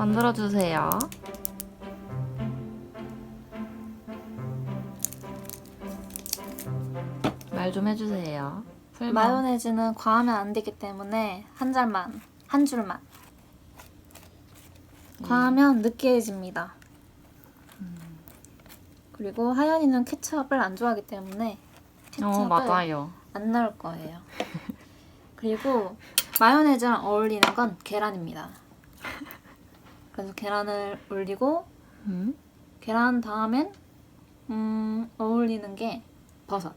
만들어주세요. 말 좀 해주세요. 설명. 마요네즈는 과하면 안 되기 때문에 한 잘만, 한 줄만. 과하면 느끼해집니다. 그리고 하연이는 케첩을 안 좋아하기 때문에 케첩을 어, 맞아요. 안 넣을 거예요. 그리고 마요네즈랑 어울리는 건 계란입니다. 그래서 계란을 올리고 음? 계란 다음엔 음, 어울리는 게 버섯.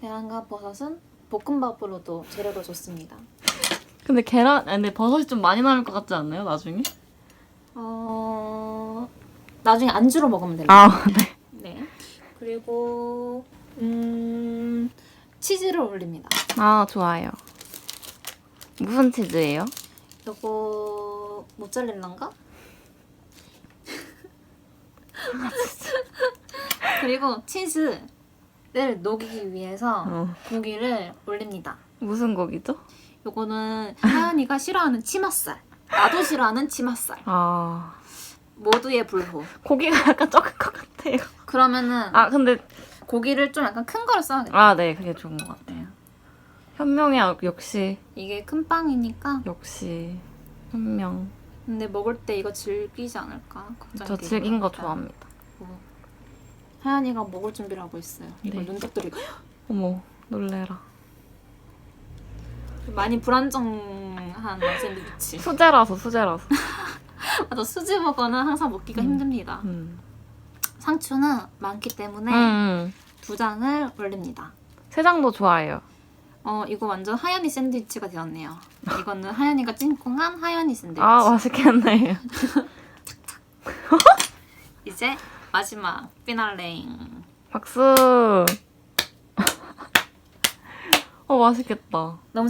계란과 버섯은 볶음밥으로도 재료로 좋습니다. 근데 계란, 아니, 근데 버섯이 좀 많이 나올 것 같지 않나요, 나중에? 어 나중에 안주로 먹으면 됩니다. 아, 네. 네. 그리고 음 치즈를 올립니다. 아, 좋아요. 무슨 치즈예요? 요거 모짜렐라인가? 그리고 치즈를 녹이기 위해서 어. 고기를 올립니다. 무슨 고기죠? 요거는 하연이가 싫어하는 치맛살, 나도 싫어하는 치맛살. 아, 모두의 불호. 고기가 약간 적을 것 같아요. 그러면은 아, 근데, 고기를 좀 약간 큰 거를 써야겠다. 아, 네, 그게 좋은 것 같아요. 현명이 역시, 이게 큰 빵이니까. 역시, 현명. 근데 먹을 때 이거 즐기지 않을까? 걱정이 저 되긴 질긴 거 합니다. 좋아합니다. 하연이가 먹을 준비를 하고 있어요. 이걸 네. 눈독 들이고 어머, 놀래라. 많이 불안정한 샌드위치. 수제라서, 수제라서. 맞아 수지 버거는 항상 먹기가 음. 힘듭니다. 음. 상추는 많기 때문에 음. 두 장을 올립니다. 세장도 좋아해요. 어 이거 완전 하연이 샌드위치가 되었네요. 이거는 하연이가 찐콩한 하연이 샌드위치. 아, 맛있겠네요. 이제 마지막 피날레. 박수. 어, 맛있겠다. 너무 잘